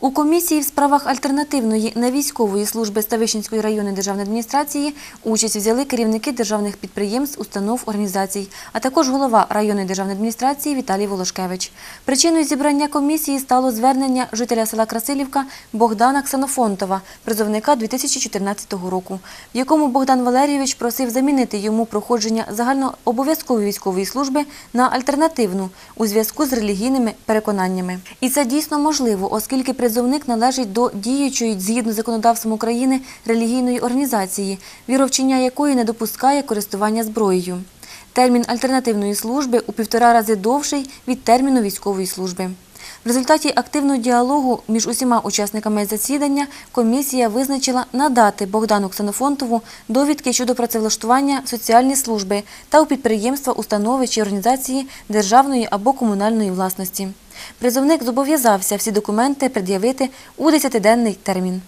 У комісії в справах альтернативної невійськової служби Ставищенської районної державної адміністрації участь взяли керівники державних підприємств, установ, організацій, а також голова районної державної адміністрації Віталій Волошкевич. Причиною зібрання комісії стало звернення жителя села Красилівка Богдана Ксенофонтова, призовника 2014 року, в якому Богдан Валерійович просив замінити йому проходження загальнообов'язкової військової служби на альтернативну у зв'язку з релігійними переконаннями. І це дійсно можливо, оскільки призовник належить до діючої згідно з законодавством України релігійної організації, віровчення якої не допускає користування зброєю. Термін альтернативної служби у півтора рази довший від терміну військової служби. В результаті активного діалогу між усіма учасниками засідання комісія визначила надати Богдану Ксенофонтову довідки щодо працевлаштування соціальні служби та у підприємства, установи чи організації державної або комунальної власності. Призовник зобов'язався всі документи пред'явити у 10-денний термін.